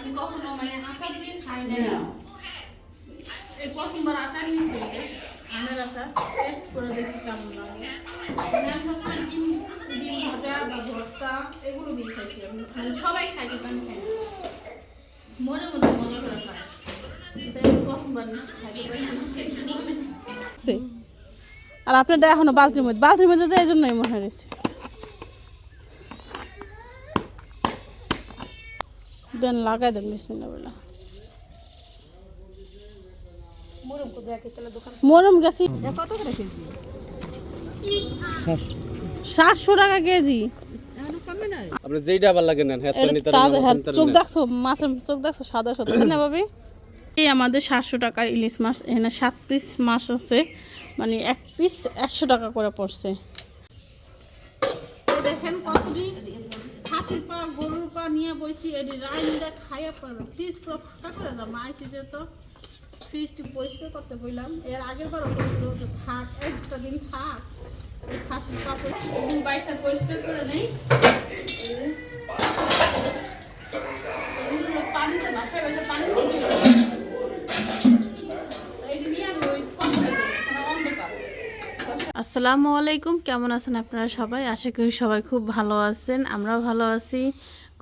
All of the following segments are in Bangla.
আগে কখনো মানে আচার দিয়ে খাই না। এই প্রথমবার আচার নিয়েছি। আমের আচার। টেস্ট করে দেখি কেমন লাগে। আমি সবসময় ডিম ডিম ভাজা বা ভর্তা এগুলো দিয়ে খাইছি। আমি মানে সবাই খাই আমি। মনে মনে মজা করে খাই। আর আপনার এখনও মধ্যে তো এই জন্যই মনে হয়েছে দেন লাগাই দেন বিসমিল্লা বলে মরম গেছি। কত করে কেজি? সাতশো টাকা কেজি। এখন কমে নাই? আপনি যেইটা আবার লাগে নেন হ্যাঁ তো এটা নিতে তাজা, পারেন, নিতে চোখ দেখছ? মাছের চোখ দেখছ? সাদা সাদা। না ভাবি? এই আমাদের সাতশো টাকার ইলিশ মাছ এখানে সাত পিস মাছ আছে। মানে এক পিস একশো টাকা করে পড়ছে। দেখেন কতটি খাসির পা গরুর পা নিয়ে বসি, এটি রাইনটা খাইয়া পড়ে ফ্রিজ পুরো ফাঁকা করে দাম আইসি যে তো ফ্রিজটি পরিষ্কার করতে বললাম। এর আগের বারও বলছিল যে থাক, একটা দিন থাক। এই খাসির পরিষ্কার বাইসা পরিষ্কার করে নেই। পানিতে বাসায়। আসসালামু আলাইকুম, কেমন আছেন আপনারা সবাই? আশা করি সবাই খুব ভালো আছেন, আমরাও ভালো আছি।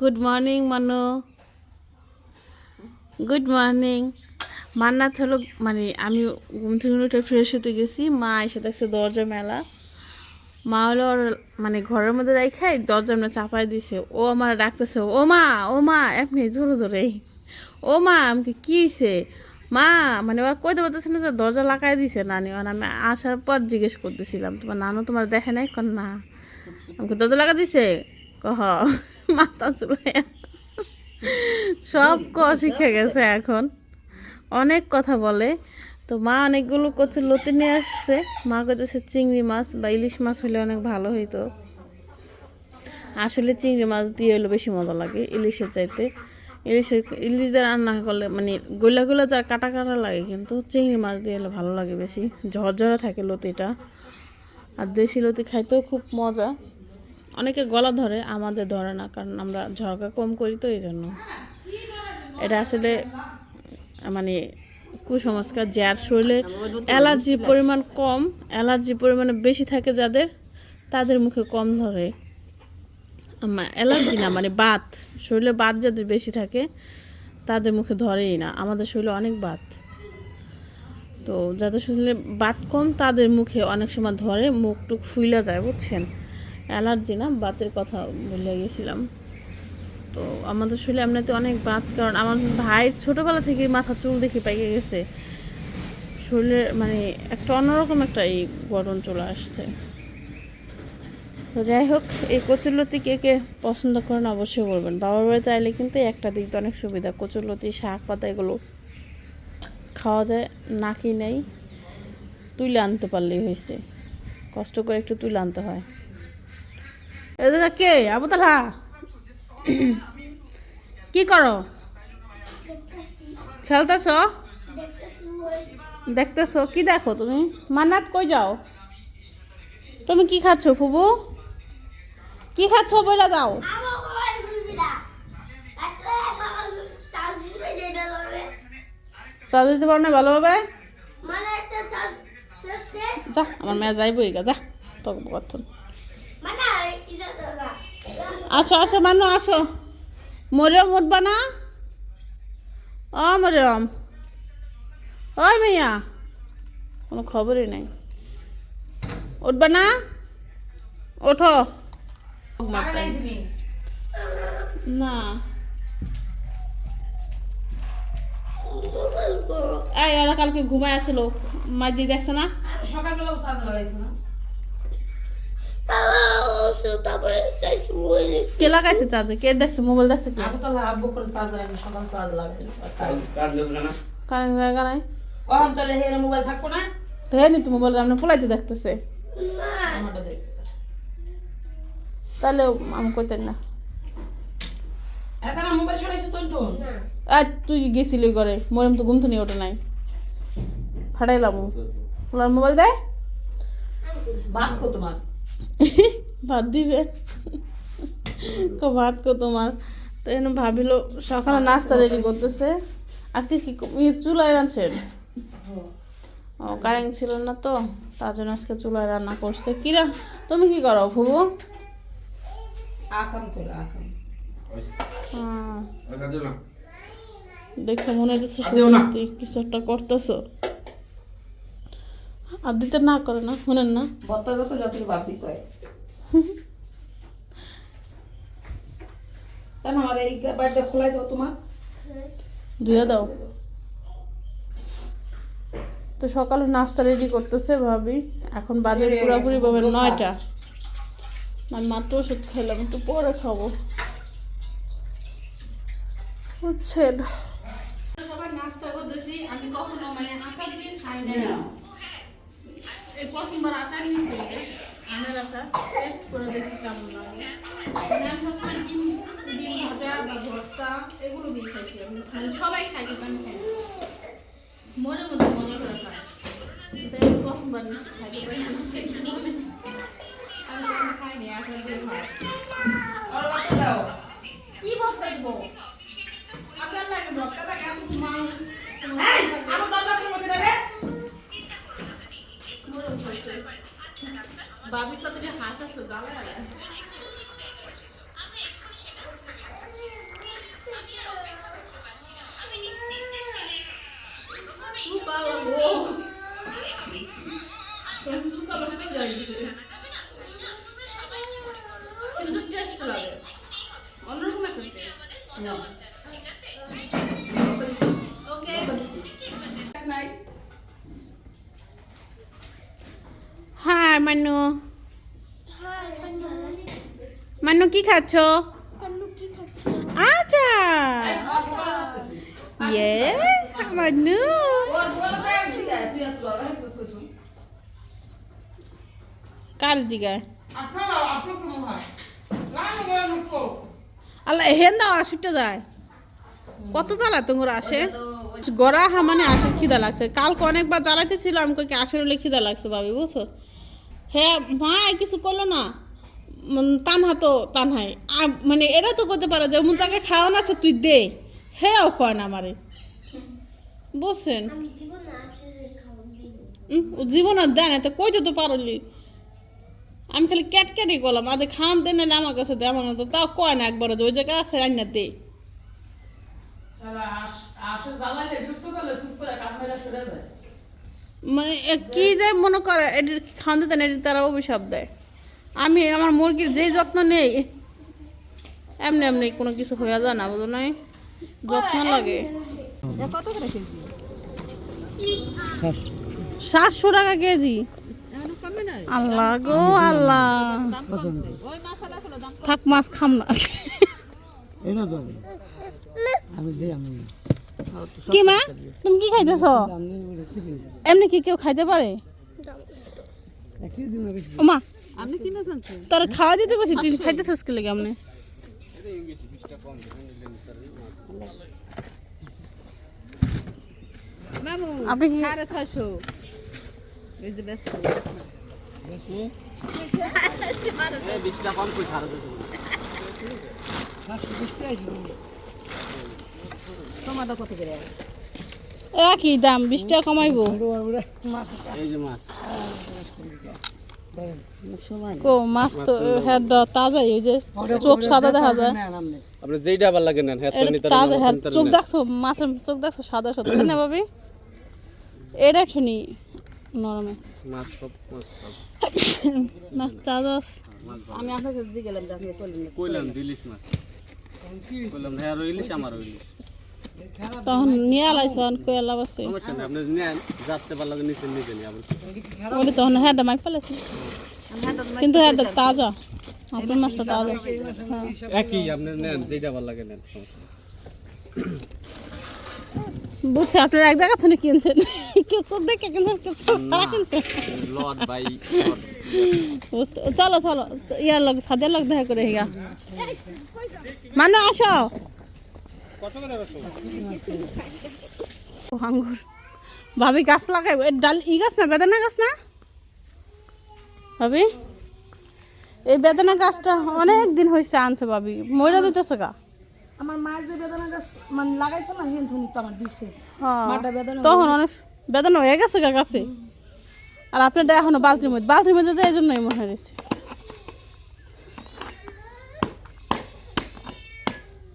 Good morning Mano good morning Mannat হলো মানে আমি ঘুম থেকে উঠে ফ্রেশ হতে গেছি। মা এসে দেখছে দরজা মেলা। মা হলো ওর মানে ঘরের মধ্যে রাখাই দরজা এমনি চাপাই দিছে। ও আমার ডাকতেছে, ও মা ও মা, এমনি জোরে জোরে। ও মা, আমাকে কি হয়েছে মা মানে ওরা কইতে পারতেছে না যে দরজা লাগাই দিছে নানি। আর আমি আসার পর জিজ্ঞেস করতেছিলাম, তোমার নানু তোমার দেখে নাই? কন, না। আমাকে দরজা লাগা দিছে? কহ মাথা চুলাই সব ক শিখে গেছে এখন। অনেক কথা বলে। তো মা অনেকগুলো কচুর লতি নিয়ে আসছে। মা কইতেছে চিংড়ি মাছ বা ইলিশ মাছ হলে অনেক ভালো হইতো। আসলে চিংড়ি মাছ দিয়ে হলে বেশি মজা লাগে ইলিশের চাইতে। ইলিশের ইলিশ দিয়ে রান্না করলে মানে গোলা গোলা যার কাটা কাটা লাগে, কিন্তু চিংড়ি মাছ দিয়ে হলে ভালো লাগে বেশি। ঝরঝরা থাকে লতিটা। আর দেশি লতি খাইতেও খুব মজা। অনেকে গলা ধরে, আমাদের ধরে না, কারণ আমরা ঝরকা কম করি তো এই জন্য। এটা আসলে মানে কুসংস্কার যার শরীরে অ্যালার্জির পরিমাণ কম অ্যালার্জির পরিমাণে বেশি থাকে যাদের, তাদের মুখে কম ধরে। অ্যালার্জি না মানে বাত, শরীরে বাত যাদের বেশি থাকে, তাদের মুখে ধরেই না। আমাদের শরীরে অনেক বাত। তো যাদের শরীরে বাত কম, তাদের মুখে অনেক সময় ধরে মুখ টুক ফুইলা যায়, বুঝছেন? অ্যালার্জি না, বাতের কথা বলে গেছিলাম। তো আমাদের শরীরে এমনিতে অনেক বাত, কারণ আমার ভাইয়ের ছোটোবেলা থেকে মাথা চুল দেখে পাইকে গেছে। শরীরে মানে একটা অন্যরকম একটা এই গরম চলে আসছে। তো যাই হোক, এই কচুরলতি কে কে পছন্দ করেন অবশ্যই বলবেন। বাবার বাড়িতে আইলে কিন্তু একটা দিক অনেক সুবিধা। কচুরলতি, শাক পাতা এগুলো খাওয়া যায় নাকি নেই। তুলে আনতে পারলেই হয়েছে। কষ্ট করে একটু তুলে আনতে হয়। এদিকে কে? আবতালা কি করো? খেলতেছ? দেখতেছ? কি দেখো তুমি? মান্নাত কই যাও? তুমি কি খাচ্ছ ফুবু? কি খাচ্ছ বইলা যাও চা দিতে পারো না ভালোভাবে? যা আমার মেয়ে যাইবই গা যা। তোকে কখন আসো আসো, মানু, আসো। মরিয়ম উঠবা না? ও মরিয়ম। ওই মেয়া। কোনো খবরই নাই। উঠবা না? ওঠো। না। এই কালকে ঘুমায় আসলো। মাঝি দেখছে না? না? কে লাগাইছে চার্জে কে দেখছে মোবাইল দেখছে কে আগে তো আব্বু করে সাজ লাগাই সকাল লাগাই কার জায়গা নাই কখন তাহলে হেরে মোবাইল থাকব না তো হ্যাঁ নি তো মোবাইল পোলাইতে দেখতেছে তাহলে আমি কইতেন না এখন মোবাইল সরাইছে তুই তো আর তুই গেছিলি করে মরিম তো ঘুম তো নিয়ে ওঠে নাই ফাটাইলাম মোবাইল দেয় বাদ কো তোমার ভাত দিবে। ভাত কো তোমার। তো তো এনে ভাবিল সকালে নাস্তা রেডি করতেছে। আজকে কি ক- ই চুলায় রাঁধছেন? ও কারেন্ট ছিল না তো তার জন্য আজকে চুলায় রান্না করছে। কিরা তুমি কি করো ফুবু? হ্যাঁ, দেখে মনে হচ্ছে কিছু একটা করতেছো। আর দিতে না করে না শুনেন না। বত্তা যত যত বাপি কয়। কেন আমার এই বাড়িটা খোলাই দাও তোমার? ধুয়ে দাও। তো সকালে নাস্তা রেডি করতেছে ভাবি। এখন বাজারে পুরোপুরি পাবেন নয়টা। আমি মাত্র ওষুধ খাইলাম একটু পরে খাব। বুঝছেন দেখি কেমন লাগে সবসময় ডিম ডিম ভাজা বা ভর্তা এগুলো দিয়ে খাইছি আমি। মানে সবাই খাই আমি খাই মনে করে খাই কিন্তু এই না খাইতে পারি আমি খাইনি এখন কি ভর্তা বাবি কত যে হাসা তো জ্বালা কিন্তু টেস্ট লাগে অন্যরকম একটা taste okay hi Mannu Mannu কি খাচ্ছ? আচ্ছা ইয়ে মান্নু কার জিগায়? আল্লাহ হেন দাও আসুটা যায় কত জ্বালা তোমার আসে? গড়া হা মানে আসে খিদা লাগছে। কালকে অনেকবার জ্বালাইতেছিলাম কই কি আসলে খিদা লাগছে ভাবি বুঝছ? হ্যাঁ মা কিছু করল না? তানহা তো তানহাই। মানে এরা তো করতে পারে যেমন তাকে খাওয়ান আছে তুই দে। হ্যাঁ কয় না আমারে। বুঝছেন উম, ও জীবন আর দেয় না তো কই তো পারলি? আমি খালি ক্যাট ক্যাটই করলাম আদে খান দে না আমার কাছে দে আমার কাছে তাও কয় না একবারে যে ওই জায়গায় আছে রান্না দে। মানে এ কি যে মনে করে এটির খান দিতে না এটির তারা অভিশাপ দেয়। আমি আমার মুরগির যেই যত্ন নেই এমনি এমনি কোনো কিছু হয়ে যায় না বুঝো নাই? যত্ন লাগে। এ কত করে কেজি? সাতশো। টাকা কেজি। আল্লাহ গো আল্লাহ। থাক মাছ খাম না। এটা তো আমি দিই আমি কি মা? তুমি কি খাইতেছ? এমনি কি কেউ খাইতে পারে? মা তোর খাওয়া দিতে গেছি তুই খাইতেছিস কি লেগে আমনে? মামু আপনি কি- টমাটো কত করে? একই দাম বিশ টাকা কমাইবো। এই যে মাছ। কো মাছ তো হ্যাঁ তাজাই ওই যে চোখ সাদা দেখা যায়। আপনি যেইটা আবার লাগে নেন হ্যাঁ এটা তাজা হ্যাঁ চোখ দেখছ মাছের চোখ দেখছ সাদা সাদা না ভাবি? এটা শুনি নরম মাছ। মাছ সব মাছ তাজা আমি আপনাকে দিয়ে গেলাম আপনি করলেন কইলাম ইলিশ মাছ। কইলাম হ্যাঁ ইলিশ আমার ইলিশ তখন নিয়ে আলাইছ কই লাভ আছে। আপনি নিচে নিয়ে বলি তখন হ্যাঁ মাই ফেলেছি কিন্তু হ্যাঁ তাজা আপনার মাছটা তাজা। হ্যাঁ। একই আপনি নেন যেইটা ভালো লাগে নেন বুঝছি আপনার এক জায়গা থেকে কিনছেন কেউ চোখ দেখে কিনছেন কেউ চোখ সারা কিনছেন। চলো চলো ইয়ার লোক সাদের লোক দেখা করে হিগা মানে আসো। আঙ্গুর। ভাবি গাছ লাগাইব। এ ডাল ই গাছ না বেদানা গাছ না? ভাবি? এই বেদানা গাছটা অনেক দিন হয়েছে আনছে ভাবি। ময়রা দিতেছে গা। আমার মায়ের যে বেদনাটা মানে লাগাইছে না হেন শুনি তো আমার দিছে। হ্যাঁ। তখন অনেক বেদনা হয়ে গেছে গা কাছে আর আপনারটা এখনও বালতির মধ্যে বালতির মধ্যে তো এই জন্যই মনে হয়েছে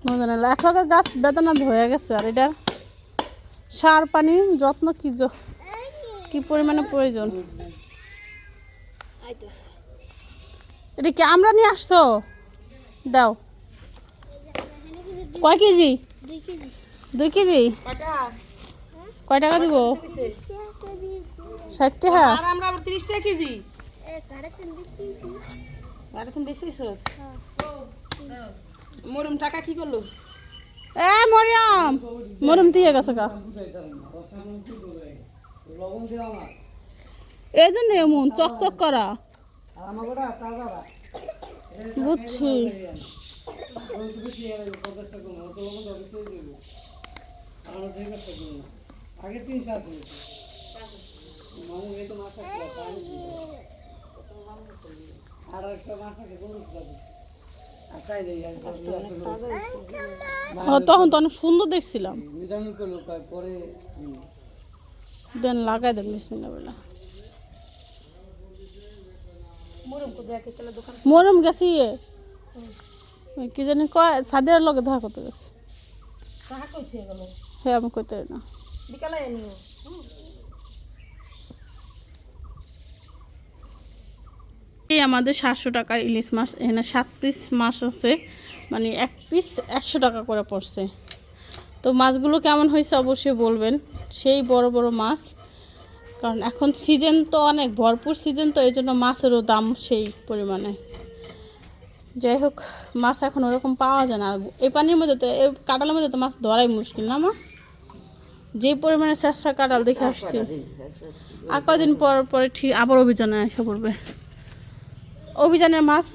বুঝলেন এক লাখের গাছ বেদনা হয়ে গেছে আর এটা সার পানি যত্ন কি য- কি পরিমাণে প্রয়োজন? এটা কি আমরা নিয়ে আসছো? দাও। কয় কেজি? দুই কেজি। কয় টাকা দিব? ষাট টাকা। আর আমরা আবার তিরিশ টাকা কেজি। মরুম টাকা কি করল? এ মরিয়ম। মরিয়ম দিয়ে গেছে গা। লবণ এই জন্য এমন চকচক করা। বুঝছি। আগে তিন সাত হয়েছে মামু এই তো। মাছ আর একটা মাছ আছে তখন তো অনেক সুন্দর দেখছিলাম। দেন লাগাই দেন বিসমিল্লা বলে মরুম গেছি ইয়ে। কি জানি কয় সাদের লগে দেখা করতে গেছে। হ্যাঁ আমি পারি না। বিকালে এনিও এই আমাদের সাতশো টাকার ইলিশ মাছ, এখানে সাত পিস মাছ আছে। মানে এক পিস একশো টাকা করে পড়ছে। তো মাছগুলো কেমন হয়েছে অবশ্যই বলবেন। সেই বড় বড় মাছ। কারণ এখন সিজন তো অনেক, ভরপুর সিজন তো এই জন্য মাছেরও দাম সেই পরিমাণে। যাই হোক, মাছ এখন ওরকম পাওয়া যায় না। এই পানির মধ্যে তো, এই কাটালের মধ্যে তো মাছ ধরাই মুশকিল না মা? যে পরিমাণে চেষ্টা কাটাল দেখে আসছি। আর কয়দিন পর, পরে ঠিক আবার অভিযানে এসে পড়বে। অভিযানের মাছ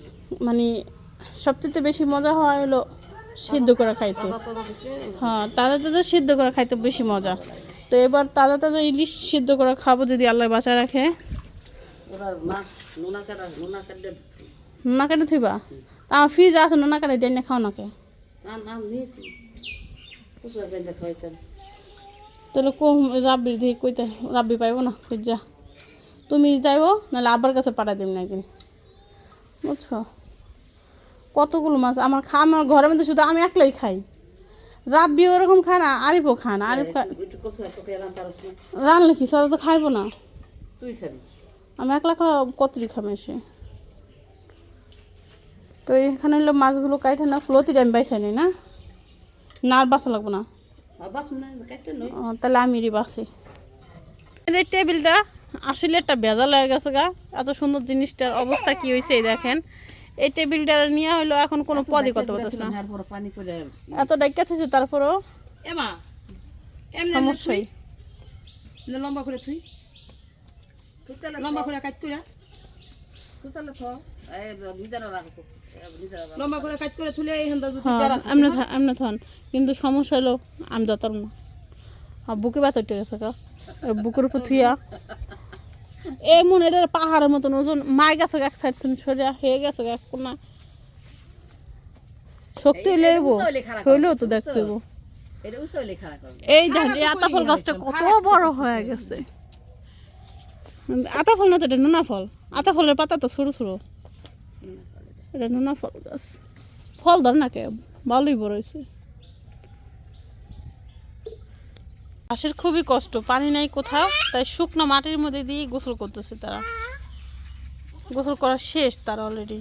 মানে সবচেয়ে বেশি মজা হয় হলো সিদ্ধ করে খাইতে। হ্যাঁ তাজা তাজা সিদ্ধ করে খাইতে বেশি মজা। তো এবার তাজা তাজা ইলিশ সিদ্ধ করে খাব যদি আল্লাহ বাঁচা রাখে। নোনা কাটা থইবা তা ফ্রিজ আছে নোনা কাটে ডেনে খাও নাকে তাহলে কম রাব্বির দিয়ে কইতে রাব্বি পাইবো না? যা। তুমি যাইবো নাহলে আব্বার কাছে পাঠাই দিম না একদিন। বুঝছ? কতগুলো মাছ? আমার খা আমার ঘরের মধ্যে শুধু আমি একলাই খাই। রাব্বি ওরকম খায় না আরিফও খায় না। আরিফ রানলে কি? সরা তো খাইবো না। তুই খাবি। আমি একলা খা কতরি খাবে সে তো এখানে হলো মাছগুলো কাইটে না ফ্লোতির আমি বাইসাই নি না? না আর বাসা লাগবো না। তাহলে আমি বাসি। টেবিলটা আসলে একটা ভেজাল হয়ে গেছে গা। এত সুন্দর জিনিসটার অবস্থা কি হয়েছে এই দেখেন। এই টেবিলটা নিয়ে হইল এখন কোনো পদই করতে পারতেছে না। এত ডাইকা থেকে তারপরও? সমস্যাই। লম্বা করে থুই। লম্বা করে হ্যাঁ থান। কিন্তু সমস্যা হলো আমি যেতাম না বুকে ব্যথা উঠে গেছে বুকের উপর থুইয়া। এমন এটা পাহাড়ের মতন ওজন। মাই গেছে এক সাইড সরিয়া হয়ে গেছে এক কোনা শক্তি লেবো শৈলেও তো দেখতে এই দেখেন এই আতা ফল গাছটা কত বড় হয়ে গেছে। আতা ফল না তো এটা নোনা ফল। আতা ফলের পাতা তো ছোটো ছোটো এটা নোনা ফল গাছ। ফল ধর না কে ভালোই বড় হয়েছে চাষের খুবই কষ্ট, পানি নাই কোথাও, তাই শুকনো মাটির মধ্যে দিয়ে গোসল করতেছে তারা। গোসল করা শেষ তারা অলরেডি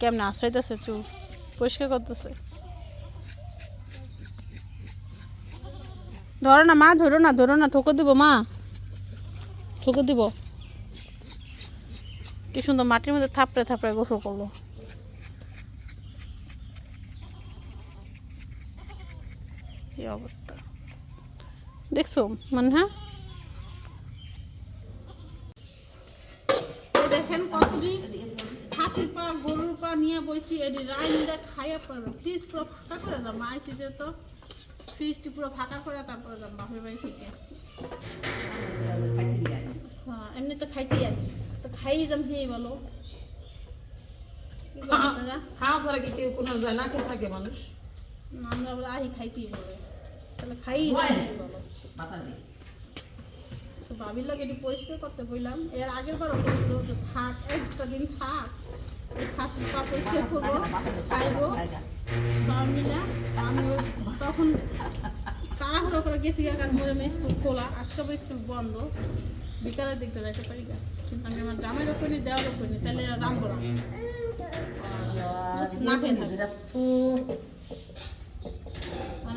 কেমনে আশ্রাইতেছে চুল পরিষ্কার করতেছে। ধরো না মা, ধরো না ধরো না, ঠোকর দিব মা। ঠোকর দিব। কি সুন্দর মাটির মধ্যে থাপড়ে থাপড়ে গোসল করল। অবস্থা। দেখছ? মানে হ্যাঁ? দেখেন কতটি খাসির পা গরুর পা নিয়ে বসি এটি রাইনটা খাইয়া পড়ে ফ্রিজ পুরো ফাঁকা করে যাম আইসি যে তো ফ্রিজটি পুরো ফাঁকা করে তারপরে যাম বাপের বাড়ি থেকে। হ্যাঁ এমনি তো খাইতেই আই তো খাই যাম হে বলো। আপনারা? খাওয়া ছাড়া কি কেউ কোনো যায় না খেয়ে থাকে মানুষ? না, আমরা আবার আহি খাই কি বলে তাহলে খাই। তো ভাবির লাগে এটি পরিষ্কার করতে বললাম। এর আগের বারও বলছিল যে থাক একটা দিন থাক। এই খাসির পা পরিষ্কার করব খাইবো। আমি না আমি তখন তাড়াহুড়ো করে গেছি কারণ মোরে স্কুল খোলা। আজকে আবার স্কুল বন্ধ। বিকালের দিকটা যাইতে পারি না কিন্তু আমি আমার ওপরে নি দেওয়ার ওপরে তাহলে আর না। খেয়ে থাকি।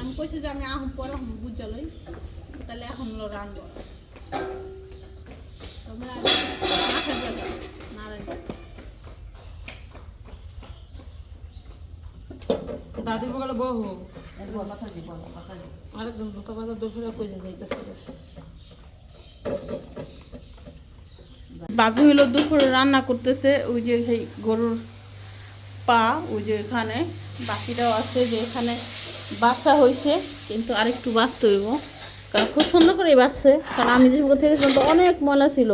আমি কইছি যে আমি আহম পরে হম বুঝালই তাহলে এখন রানবো তোমরা বহু আরেকজন ঢুকা বাজার কই যাইতেছে বাবু হলো দুপুরে রান্না করতেছে ওই যে সেই গরুর পা ওই যে এখানে। বাকিটাও আছে যে এখানে বাসা হয়েছে কিন্তু আরেকটু বাঁচতে হইব। কারণ খুব সুন্দর করে বাঁচছে। কারণ আমি যে থেকে তো অনেক ময়লা ছিল।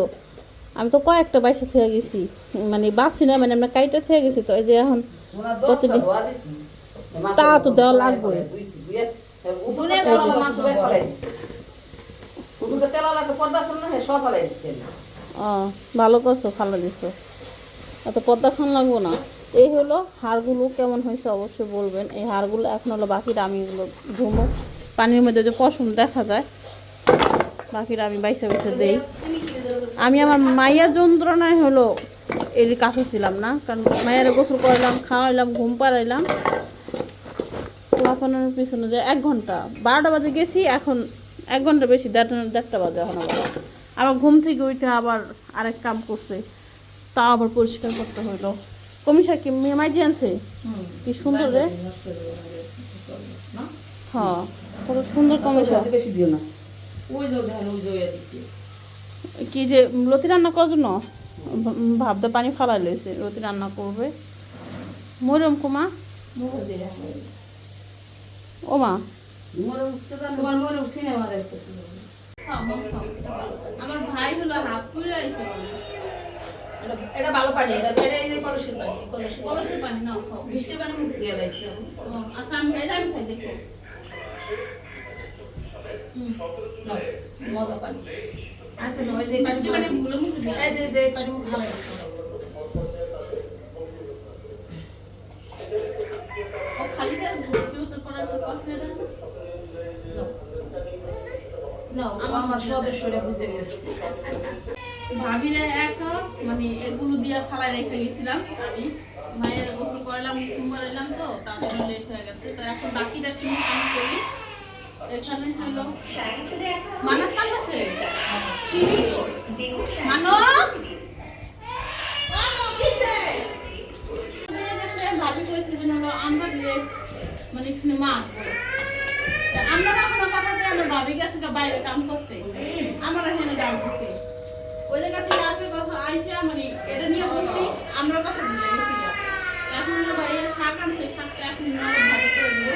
আমি তো কয়েকটা বাইসা থুয়ে গেছি। মানে বাঁচছি না মানে আমরা কাইটা থুয়ে গেছি তো এই যে এখন প্রতিদিন তা তো দেওয়া লাগবে। ও ভালো করছ ভালো দিছো। এত পদ্মা খান লাগবো না। এই হলো হাড়গুলো কেমন হয়েছে অবশ্যই বলবেন। এই হাড়গুলো এখন হলো বাকিটা আমি এগুলো ধুমো পানির মধ্যে যে পশম দেখা যায়, বাকিটা আমি বাইসে বাইসে দেই। আমি আমার মায়ের যন্ত্রণায় হলো এর কাছে ছিলাম না, কারণ মায়ের গোসল করাইলাম, খাওয়াইলাম, ঘুম পাড়াইলাম। লাফানোর পিছনে যে এক ঘণ্টা, বারোটা বাজে গেছি, এখন এক ঘণ্টা বেশি, দেড়টা দেড়টা বাজে এখন আবার। আবার ঘুম থেকে ওইটা আবার আরেক কাম করছে তা আবার পরিষ্কার করতে হইল কমিশা কি? মাইজি আনছে? কি সুন্দর রে? হ্যাঁ কত সুন্দর কমিশা বেশি দিও না। ওই কি যে লতি রান্না করার জন্য? ভা- ভাবতে পানি ফালাই লইছে লতি রান্না করবে। মরম কুমা? ও মা। আমার ভাই হলো হাফ করে আইছে এটা- ভালো পানি এটা এটা এই যে কলসির পানি কলসির পানি। কলসের পানি নাও খাও। বৃষ্টির পানি মুখ দিয়ে দিয়েছে আচ্ছা আমি খাই আমি খাই দেখো। মজা পানি। আচ্ছা না ওই যে মিষ্টি পানি ভুলে মুখে দিয়ে এই যে যে পানি মুখ ভালো খালি গায়ে ভর্তি হতে পারার সে না আমার সদস্যরা বুঝে গেছে। ভাবিরে এক মানে এগুলো দিয়া ফালাই রেখে গেছিলাম আমি। মায়ের গোসল করালাম তো তার জন্য লেট হয়ে গেছে। তো এখন বাকিটা করি। এখানে হলো ভাবি কইছে যে হলো আমরা দিলে মানে এখানে আমরা এখনও কথা দিয়ে ভাবি গেছে বাইরে কাম করতে। আমার এখানে দিছে থেকে আসার কথা আইসা মানে এটা নিয়ে বলছি আমরা কথা ভুলে গেছি এখন ভাইয়া শাক আনছে শাকটা এখন নাহলে ভাজি করে দেবো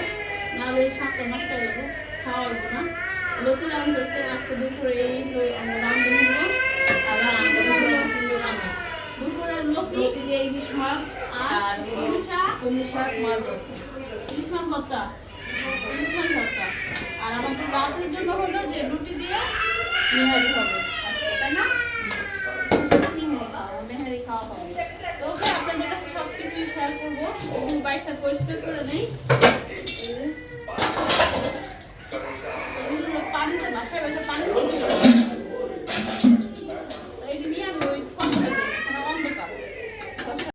নাহলে এই শাকটা নষ্ট দেবো খাওয়াবো না। লতি রাম দেখতে আজকে দুপুরে এই আমরা হলো দুপুরে দিয়ে ইলিশ মাছ আর ইলিশ শাক। কুমির শাক মাছ ইলিশ মাছ ভর্তা ইলিশ মাছ ভর্তা। আর আমাদের রাতের জন্য হলো যে রুটি দিয়ে নিহারি হবে। রাখব বাইসা পরিষ্কার করে নেই পানিতে মাথায় বাইসা পানি